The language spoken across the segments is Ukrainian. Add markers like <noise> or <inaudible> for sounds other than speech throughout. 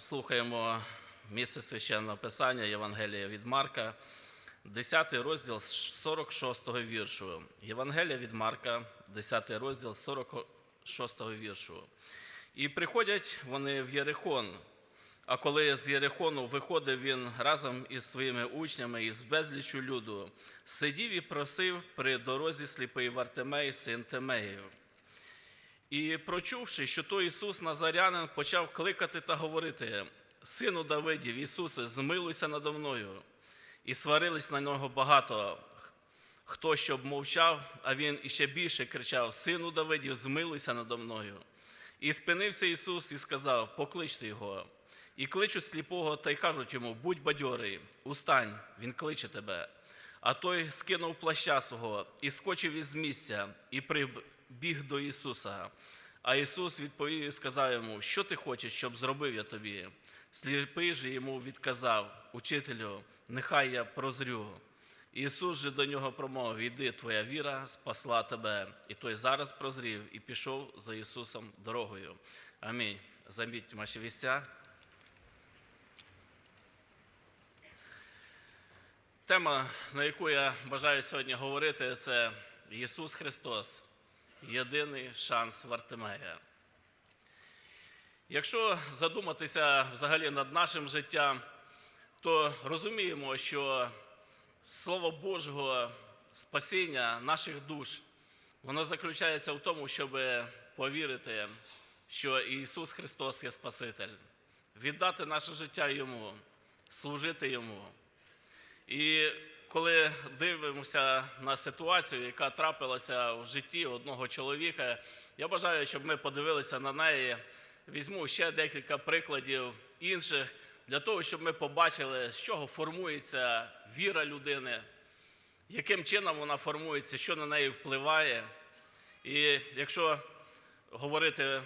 слухаємо місце священного писання Євангелія від Марка, 10 розділ з 46 віршу. Євангелія від Марка, 10 розділ з 46 віршу. І приходять вони в Єрихон. А коли з Єрихону виходив він разом із своїми учнями і з безліччю люду, сидів і просив при дорозі сліпий Вартимей, син Тимеїв. І прочувши, що то Ісус Назарянин почав кликати та говорити: Сину Давидів, Ісусе, змилуйся надо мною. І сварились на нього багато. Хто щоб мовчав, а він іще більше кричав: Сину Давидів, змилуйся надо мною. І спинився Ісус і сказав: Покличте його. І кличуть сліпого та й кажуть йому: Будь бадьорий, устань, він кличе тебе. А той скинув плаща свого і скочив із місця, і прибіг до Ісуса. А Ісус відповів і сказав йому: Що ти хочеш, щоб зробив я тобі? Сліпий же йому відказав: Учителю, нехай я прозрю. Ісус же до нього промовив: Іди, твоя віра спасла тебе. І той зараз прозрів і пішов за Ісусом дорогою. Амінь. Заміть ваші місця. Тема, на яку я бажаю сьогодні говорити, це Ісус Христос, єдиний шанс Вартимея. Якщо задуматися взагалі над нашим життям, то розуміємо, що Слово Божого спасіння наших душ, воно заключається в тому, щоб повірити, що Ісус Христос є Спаситель, віддати наше життя Йому, служити Йому. І коли дивимося на ситуацію, яка трапилася в житті одного чоловіка, я бажаю, щоб ми подивилися на неї. Візьму ще декілька прикладів інших для того, щоб ми побачили, з чого формується віра людини, яким чином вона формується, що на неї впливає. І якщо говорити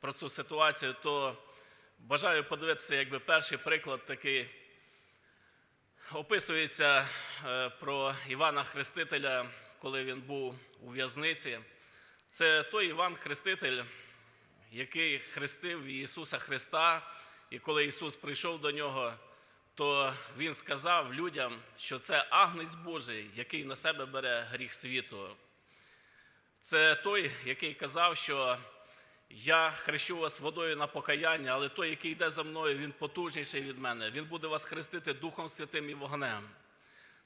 про цю ситуацію, то бажаю подивитися, якби перший приклад такий описується е, про Івана Хрестителя, коли він був у в'язниці. Це той Іван Хреститель, який хрестив Ісуса Христа, і коли Ісус прийшов до нього, то Він сказав людям, що це агнець Божий, який на себе бере гріх світу. Це той, який казав, що я хрещу вас водою на покаяння, але той, який йде за мною, він потужніший від мене. Він буде вас хрестити Духом Святим і вогнем.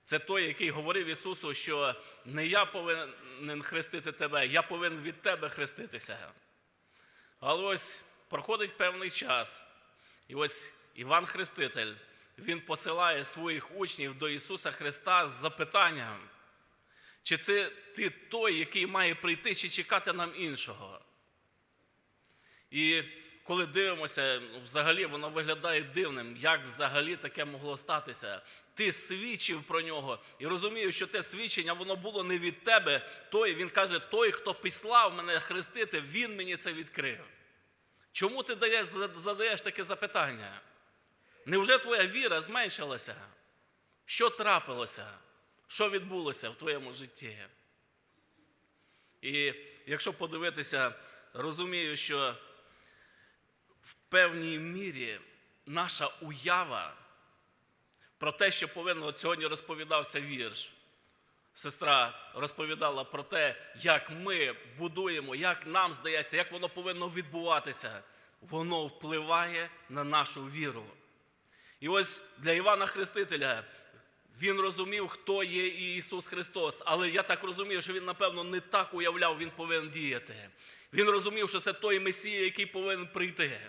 Це той, який говорив Ісусу, що не я повинен хрестити тебе, я повинен від тебе хреститися. Але ось проходить певний час, і ось Іван Хреститель, він посилає своїх учнів до Ісуса Христа з запитанням, чи це ти той, який має прийти, чи чекати нам іншого. І коли дивимося, взагалі воно виглядає дивним, як взагалі таке могло статися. Ти свідчив про нього і розумію, що те свідчення воно було не від тебе. Той він каже: той, хто післав мене хрестити, він мені це відкрив. Чому ти даєш, задаєш таке запитання? Невже твоя віра зменшилася? Що трапилося? Що відбулося в твоєму житті? І якщо подивитися, розумію, що в певній мірі наша уява про те, що повинно от сьогодні розповідався вірш. Сестра розповідала про те, як ми будуємо, як нам здається, як воно повинно відбуватися. Воно впливає на нашу віру. І ось для Івана Хрестителя він розумів, хто є Ісус Христос. Але я так розумію, що він, напевно, не так уявляв, він повинен діяти. Він розумів, що це той Месія, який повинен прийти.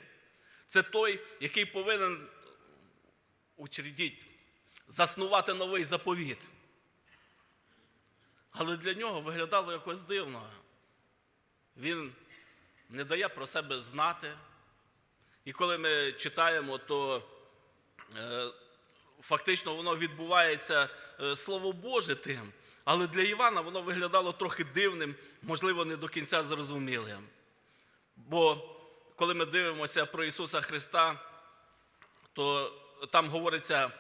Це той, який повинен учредіть, заснувати новий заповіт. Але для нього виглядало якось дивно. Він не дає про себе знати. І коли ми читаємо, то е, фактично воно відбувається е, Слово Боже тим. Але для Івана воно виглядало трохи дивним, можливо, не до кінця зрозумілим. Бо коли ми дивимося про Ісуса Христа, то там говориться,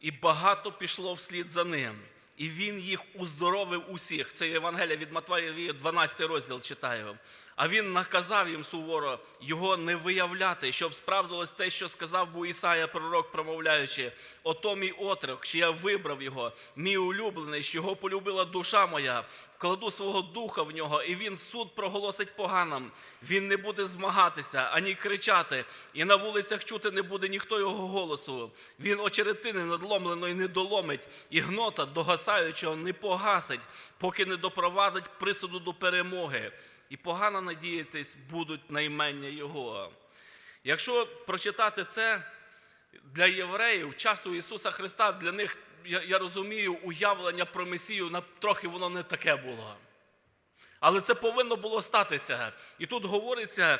і багато пішло вслід за ним. і він їх уздоровив усіх. Це Євангелія від Матвія, 12 розділ читаю. А він наказав їм суворо його не виявляти, щоб справдилось те, що сказав був Ісая, пророк, промовляючи: ото мій отрок, що я вибрав його, мій улюблений, що його полюбила душа моя, вкладу свого духа в нього, і він суд проголосить поганам. Він не буде змагатися, ані кричати, і на вулицях чути не буде ніхто його голосу. Він очеретини надломленої не доломить, і гнота догасаючого не погасить, поки не допровадить присуду до перемоги. І погано надіятись будуть на імення Його. Якщо прочитати це для євреїв, часу Ісуса Христа, для них, я розумію, уявлення про Месію трохи воно не таке було. Але це повинно було статися. І тут говориться,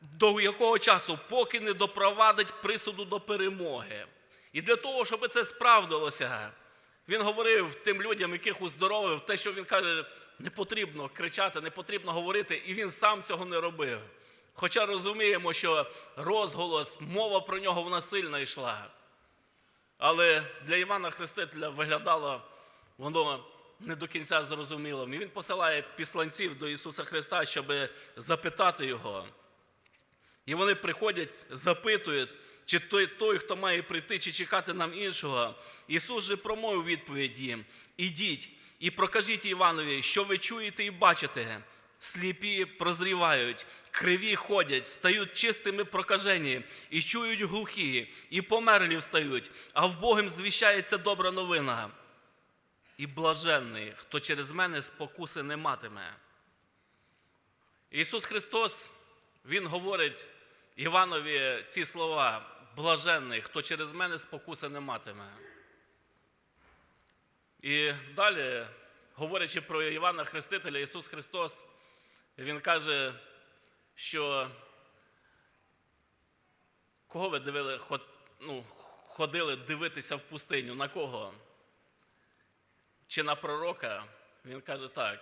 до якого часу, поки не допровадить присуду до перемоги. І для того, щоб це справдилося, він говорив тим людям, яких уздоровив, те, що він каже, не потрібно кричати, не потрібно говорити, і він сам цього не робив. Хоча розуміємо, що розголос, мова про нього вона сильно йшла. Але для Івана Хрестителя виглядало воно не до кінця зрозумілим. І він посилає післанців до Ісуса Христа, щоб запитати Його. І вони приходять, запитують, чи той, той, хто має прийти, чи чекати нам іншого. Ісус же промовив відповідь їм: ідіть і прокажіть Іванові, що ви чуєте і бачите. Сліпі прозрівають, криві ходять, стають чистими прокажені, і чують глухі, і померлі встають, а в Богом звіщається добра новина. І блаженний, хто через мене спокуси не матиме. Ісус Христос, Він говорить Іванові ці слова: блаженний, хто через мене спокуси не матиме. І далі, говорячи про Івана Хрестителя, Ісус Христос, Він каже, що кого ви дивили, ну, ходили дивитися в пустиню? На кого? Чи на пророка? Він каже так.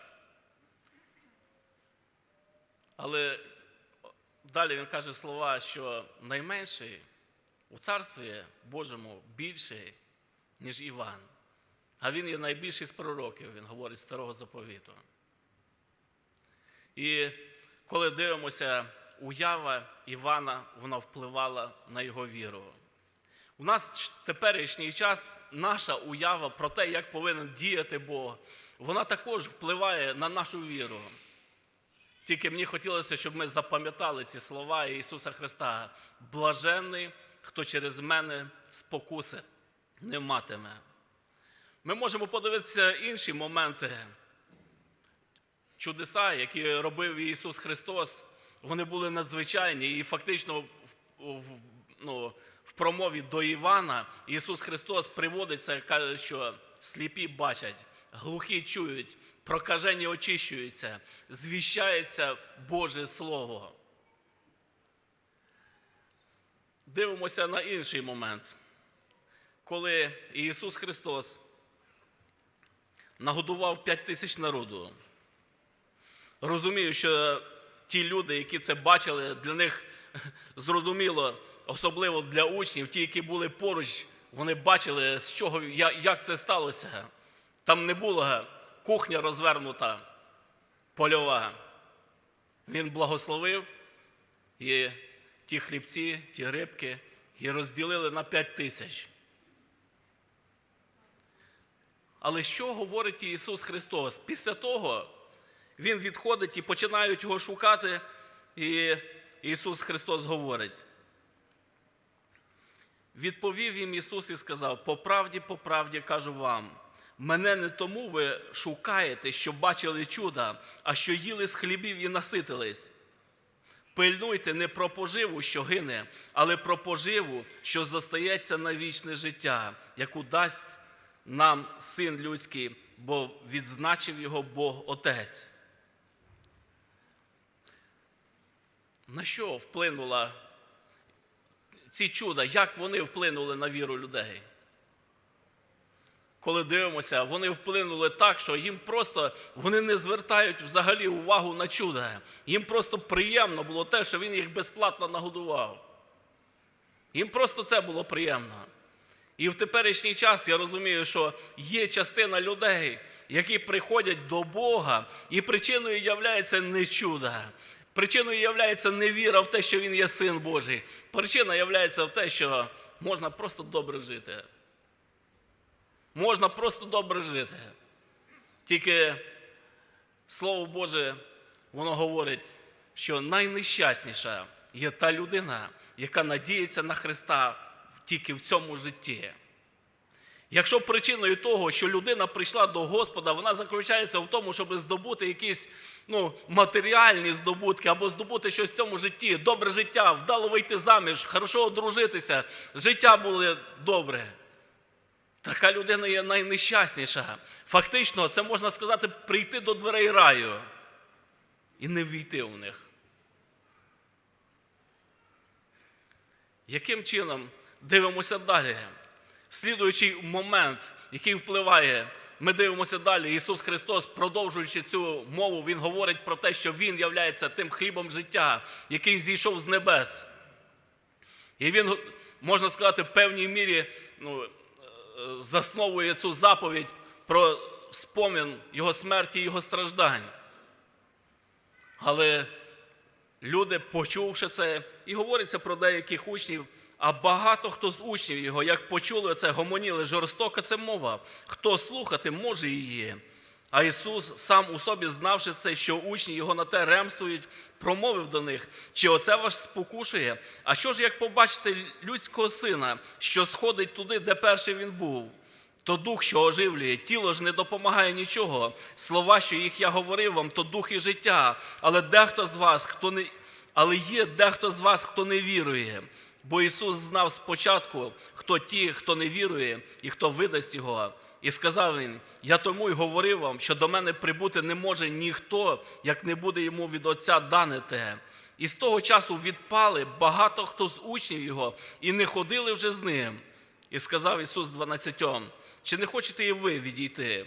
Але далі він каже слова, що найменший у царстві Божому більший, ніж Іван. А він є найбільший з пророків, він говорить старого заповіту. І коли дивимося, уява Івана, вона впливала на його віру. У нас теперішній час наша уява про те, як повинен діяти Бог, вона також впливає на нашу віру. Тільки мені хотілося, щоб ми запам'ятали ці слова Ісуса Христа. Блаженний, хто через мене спокуси не матиме. Ми можемо подивитися інші моменти. Чудеса, які робив Ісус Христос, вони були надзвичайні. І фактично в, ну, в промові до Івана Ісус Христос приводиться, каже, що сліпі бачать, глухі чують, прокажені очищуються, звіщається Боже Слово. Дивимося на інший момент, коли Ісус Христос нагодував 5 тисяч народу. Розумію, що ті люди, які це бачили, для них <laughs> зрозуміло, особливо для учнів, ті, які були поруч, вони бачили, з чого, як це сталося. Там не була кухня розвернута, польова. Він благословив і ті хлібці, ті рибки і розділили на 5 тисяч. Але що говорить Ісус Христос? Після того Він відходить і починають його шукати, і Ісус Христос говорить. Відповів їм Ісус і сказав: по правді, по правді кажу вам, мене не тому ви шукаєте, що бачили чуда, а що їли з хлібів і наситились. Пильнуйте не про поживу, що гине, але про поживу, що зостається на вічне життя, яку дасть нам син людський, бо відзначив його Бог Отець. На що вплинула ці чуда, як вони вплинули на віру людей? Коли дивимося, вони вплинули так, що їм просто вони не звертають взагалі увагу на чуда. Їм просто приємно було те, що він їх безплатно нагодував. Їм просто це було приємно. І в теперішній час я розумію, що є частина людей, які приходять до Бога, і причиною являється не чудо. Причиною являється невіра в те, що Він є син Божий. Причина являється в те, що можна просто добре жити. Можна просто добре жити. Тільки Слово Боже, воно говорить, що найнещасніша є та людина, яка надіється на Христа тільки в цьому житті. Якщо причиною того, що людина прийшла до Господа, вона заключається в тому, щоб здобути якісь ну, матеріальні здобутки або здобути щось в цьому житті, добре життя, вдало вийти заміж, хорошо одружитися, життя було добре. Така людина є найнещасніша. Фактично, це можна сказати, прийти до дверей раю і не війти в них. Яким чином дивимося далі? Слідуючий момент, який впливає, ми дивимося далі. Ісус Христос, продовжуючи цю мову, Він говорить про те, що Він являється тим хлібом життя, який зійшов з небес. І він, можна сказати, в певній мірі ну, е, засновує цю заповідь про спомін Його смерті і Його страждань. Але люди, почувши це, і говориться про деяких учнів, а багато хто з учнів його, як почули це, гомоніли, жорстока це мова. Хто слухати може її. А Ісус, сам у собі, знавши це, що учні його на те ремствують, промовив до них, чи оце вас спокушує? А що ж, як побачите людського сина, що сходить туди, де перший він був? То дух, що оживлює, тіло ж не допомагає нічого. Слова, що їх я говорив вам, то дух і життя. Але дехто з вас, хто не але є дехто з вас, хто не вірує. Бо Ісус знав спочатку, хто ті, хто не вірує, і хто видасть його. І сказав він: Я тому й говорив вам, що до мене прибути не може ніхто, як не буде йому від Отця дане те. І з того часу відпали багато хто з учнів його, і не ходили вже з ним. І сказав Ісус дванадцятьом, чи не хочете і ви відійти?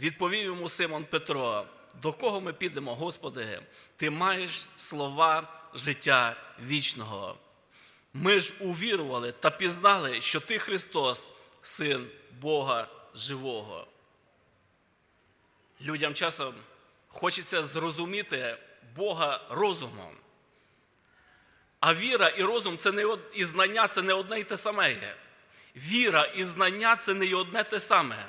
Відповів йому Симон Петро: до кого ми підемо, Господи? Ти маєш слова життя вічного. Ми ж увірували та пізнали, що ти Христос, Син Бога Живого. Людям часом хочеться зрозуміти Бога розумом. А віра і розум це не од- і знання це не одне й те саме. є. Віра і знання це не одне те саме.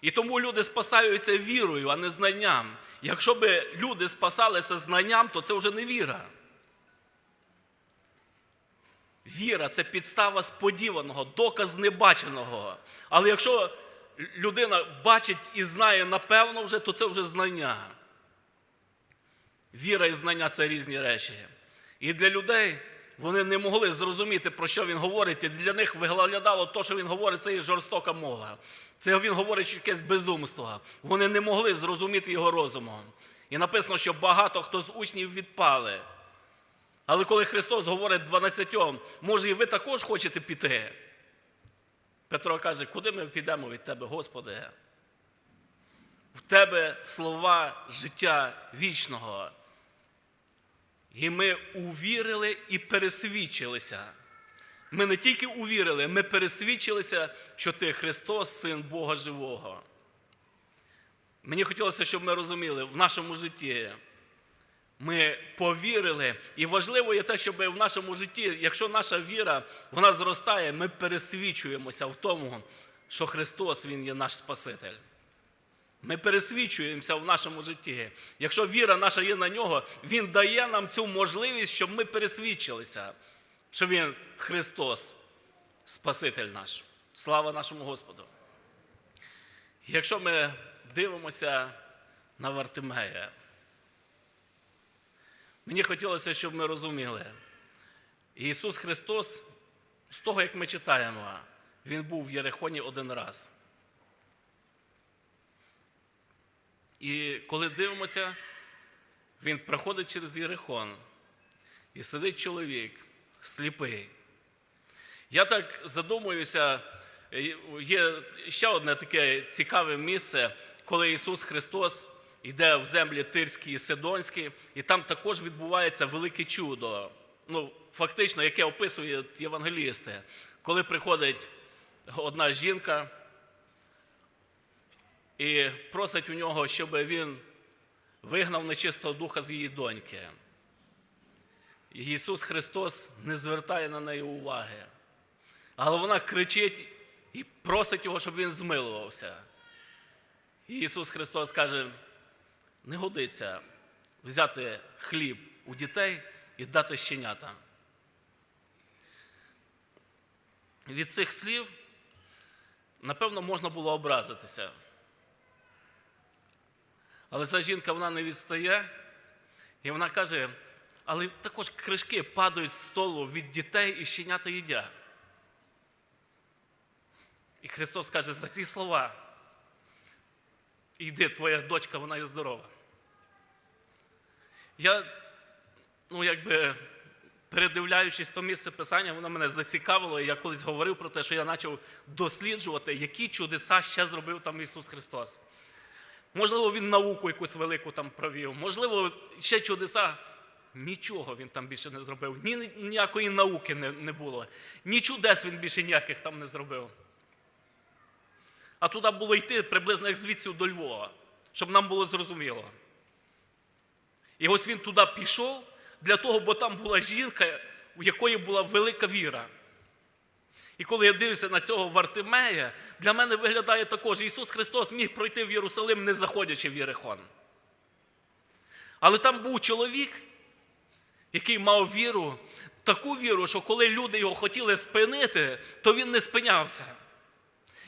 І тому люди спасаються вірою, а не знанням. Якщо би люди спасалися знанням, то це вже не віра. Віра це підстава сподіваного, доказ небаченого. Але якщо людина бачить і знає напевно вже, то це вже знання. Віра і знання це різні речі. І для людей вони не могли зрозуміти, про що він говорить, і для них виглядало те, що він говорить, це є жорстока мова. Це він говорить якесь безумство. Вони не могли зрозуміти його розумом. І написано, що багато хто з учнів відпали. Але коли Христос говорить 12, може і ви також хочете піти? Петро каже, куди ми підемо від Тебе, Господи? В Тебе слова життя вічного. І ми увірили і пересвідчилися. Ми не тільки увірили, ми пересвідчилися, що ти Христос, Син Бога Живого. Мені хотілося, щоб ми розуміли, в нашому житті ми повірили. І важливо є те, щоб в нашому житті, якщо наша віра вона зростає, ми пересвідчуємося в тому, що Христос Він є наш Спаситель. Ми пересвідчуємося в нашому житті. Якщо віра наша є на нього, Він дає нам цю можливість, щоб ми пересвідчилися, що Він Христос, Спаситель наш. Слава нашому Господу. Якщо ми дивимося на Вартимея, мені хотілося, щоб ми розуміли, Ісус Христос, з того, як ми читаємо, Він був в Єрихоні один раз. І коли дивимося, він проходить через Єрихон, і сидить чоловік сліпий. Я так задумуюся, є ще одне таке цікаве місце, коли Ісус Христос йде в землі Тирські і Сидонські, і там також відбувається велике чудо. Ну, фактично, яке описують євангелісти. коли приходить одна жінка і просить у нього, щоб він вигнав нечистого духа з її доньки. Ісус Христос не звертає на неї уваги. Але вона кричить і просить його, щоб він змилувався. І Ісус Христос каже: не годиться взяти хліб у дітей і дати щенята. Від цих слів, напевно, можна було образитися. Але ця жінка вона не відстає, і вона каже, але також кришки падають з столу від дітей і щенята їдять. І Христос каже, за ці слова, йди, твоя дочка, вона є здорова. Я, ну, якби, передивляючись то місце писання, воно мене зацікавило. І я колись говорив про те, що я почав досліджувати, які чудеса ще зробив там Ісус Христос. Можливо, Він науку якусь велику там провів, можливо, ще чудеса. Нічого він там більше не зробив, ні ніякої науки не, не було, ні чудес він більше ніяких там не зробив. А туди було йти приблизно як звідси до Львова, щоб нам було зрозуміло. І ось він туди пішов для того, бо там була жінка, у якої була велика віра. І коли я дивлюся на цього Вартимея, для мене виглядає також, Ісус Христос міг пройти в Єрусалим, не заходячи в Єрихон. Але там був чоловік, який мав віру, таку віру, що коли люди його хотіли спинити, то він не спинявся.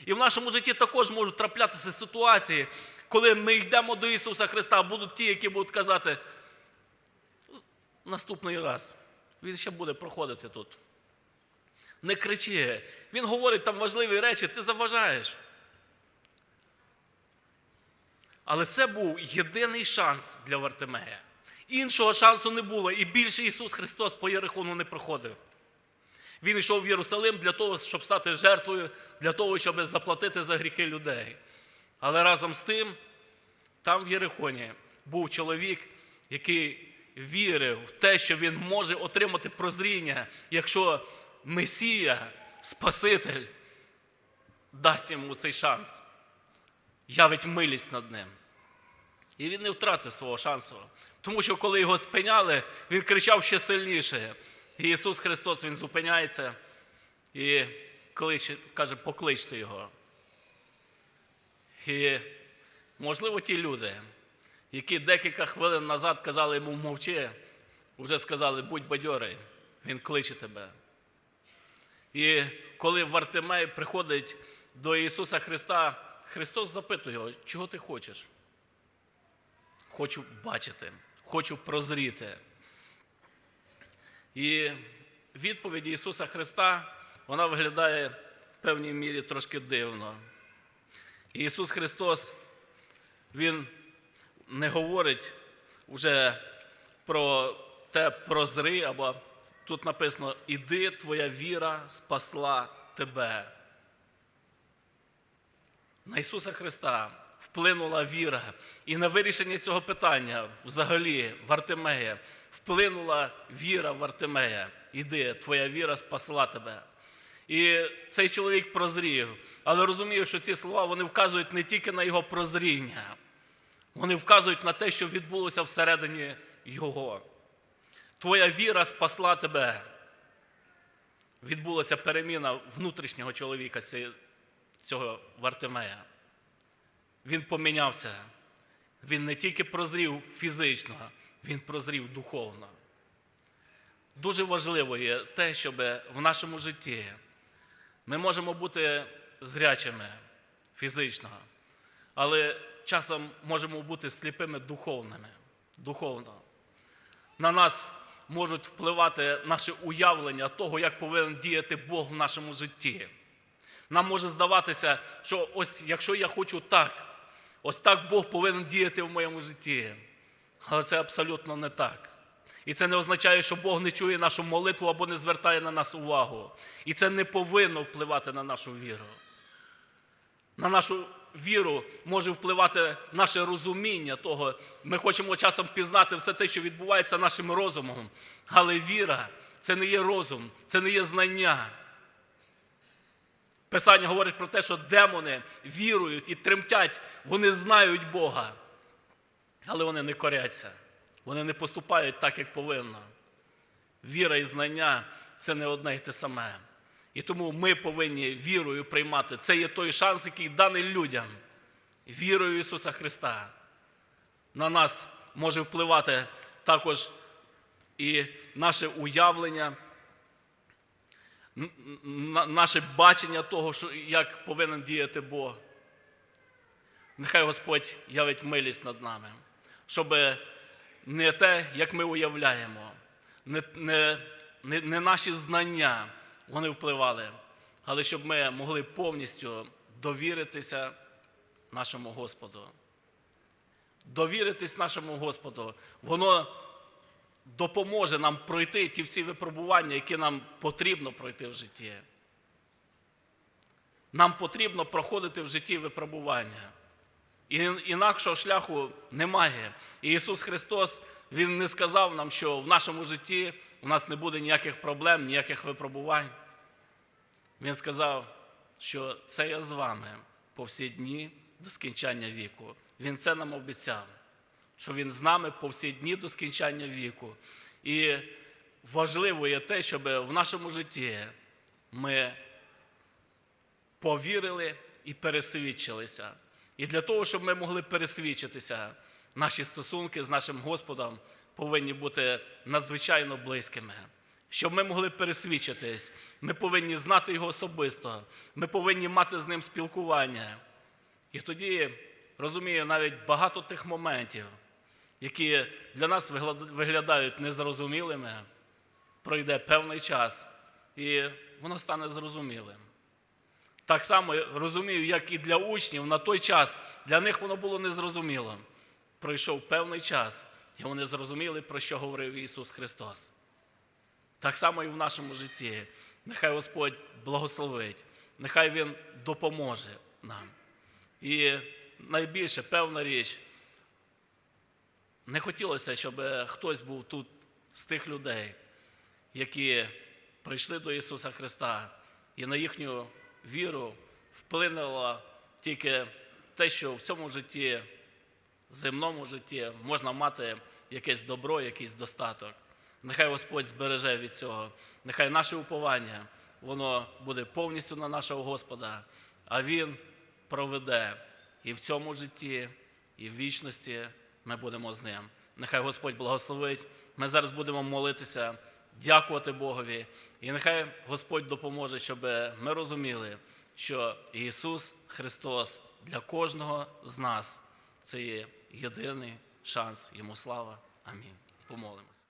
І в нашому житті також можуть траплятися ситуації, коли ми йдемо до Ісуса Христа, будуть ті, які будуть казати, наступний раз Він ще буде проходити тут. Не кричи. Він говорить там важливі речі, ти заважаєш. Але це був єдиний шанс для Вартимея. Іншого шансу не було, і більше Ісус Христос по Єрихону не проходив. Він йшов в Єрусалим для того, щоб стати жертвою, для того, щоб заплатити за гріхи людей. Але разом з тим, там в Єрихоні був чоловік, який вірив в те, що він може отримати прозріння, якщо Месія, Спаситель, дасть йому цей шанс, явить милість над ним. І він не втратив свого шансу. Тому що коли його спиняли, він кричав ще сильніше. І Ісус Христос Він зупиняється і кличе, каже, покличте його. І, можливо, ті люди, які декілька хвилин назад казали йому мовчи, вже сказали, будь бадьорий, Він кличе тебе. І коли Вартимей приходить до Ісуса Христа, Христос запитує його, чого ти хочеш? Хочу бачити, хочу прозріти. І відповідь Ісуса Христа, вона виглядає в певній мірі трошки дивно. І Ісус Христос, Він не говорить вже про те прозри, або тут написано: Іди, твоя віра спасла тебе. На Ісуса Христа вплинула віра. І на вирішення цього питання взагалі в Артемея вплинула віра в Артемея. Іди, твоя віра спасла тебе. І цей чоловік прозрів, але розумію, що ці слова вони вказують не тільки на його прозріння, вони вказують на те, що відбулося всередині його. Твоя віра спасла тебе. Відбулася переміна внутрішнього чоловіка цього Вартимея. Він помінявся. Він не тільки прозрів фізично, він прозрів духовно. Дуже важливо є те, щоб в нашому житті ми можемо бути зрячими фізично, але часом можемо бути сліпими духовними. духовно. На нас можуть впливати наше уявлення того, як повинен діяти Бог в нашому житті. Нам може здаватися, що ось якщо я хочу так, ось так Бог повинен діяти в моєму житті. Але це абсолютно не так. І це не означає, що Бог не чує нашу молитву або не звертає на нас увагу. І це не повинно впливати на нашу віру. На нашу віру може впливати наше розуміння того. Ми хочемо часом пізнати все те, що відбувається нашим розумом. Але віра це не є розум, це не є знання. Писання говорить про те, що демони вірують і тремтять, вони знають Бога, але вони не коряться, вони не поступають так, як повинно. Віра і знання це не одне й те саме. І тому ми повинні вірою приймати. Це є той шанс, який даний людям. Вірою Ісуса Христа. На нас може впливати також і наше уявлення, наше бачення того, як повинен діяти Бог. Нехай Господь явить милість над нами, щоб не те, як ми уявляємо, не, не, не, не наші знання вони впливали, але щоб ми могли повністю довіритися нашому Господу. Довіритись нашому Господу, воно допоможе нам пройти ті всі випробування, які нам потрібно пройти в житті. Нам потрібно проходити в житті випробування. Інакшого шляху немає. І Ісус Христос Він не сказав нам, що в нашому житті у нас не буде ніяких проблем, ніяких випробувань. Він сказав, що це я з вами по всі дні до скінчання віку. Він це нам обіцяв, що Він з нами по всі дні до скінчання віку. І важливо є те, щоб в нашому житті ми повірили і пересвідчилися. І для того, щоб ми могли пересвідчитися, наші стосунки з нашим Господом повинні бути надзвичайно близькими. Щоб ми могли пересвідчитись, ми повинні знати його особисто, ми повинні мати з ним спілкування. І тоді, розумію, навіть багато тих моментів, які для нас виглядають незрозумілими, пройде певний час, і воно стане зрозумілим. Так само розумію, як і для учнів на той час для них воно було незрозуміло. Пройшов певний час, і вони зрозуміли, про що говорив Ісус Христос. Так само і в нашому житті. Нехай Господь благословить, нехай Він допоможе нам. І найбільше певна річ, не хотілося, щоб хтось був тут з тих людей, які прийшли до Ісуса Христа, і на їхню віру вплинуло тільки те, що в цьому житті, земному житті, можна мати якесь добро, якийсь достаток. Нехай Господь збереже від цього. Нехай наше уповання, воно буде повністю на нашого Господа, а Він проведе і в цьому житті, і в вічності ми будемо з ним. Нехай Господь благословить. Ми зараз будемо молитися, дякувати Богові. І нехай Господь допоможе, щоб ми розуміли, що Ісус Христос для кожного з нас це є єдиний шанс. Йому слава. Амінь. Помолимось.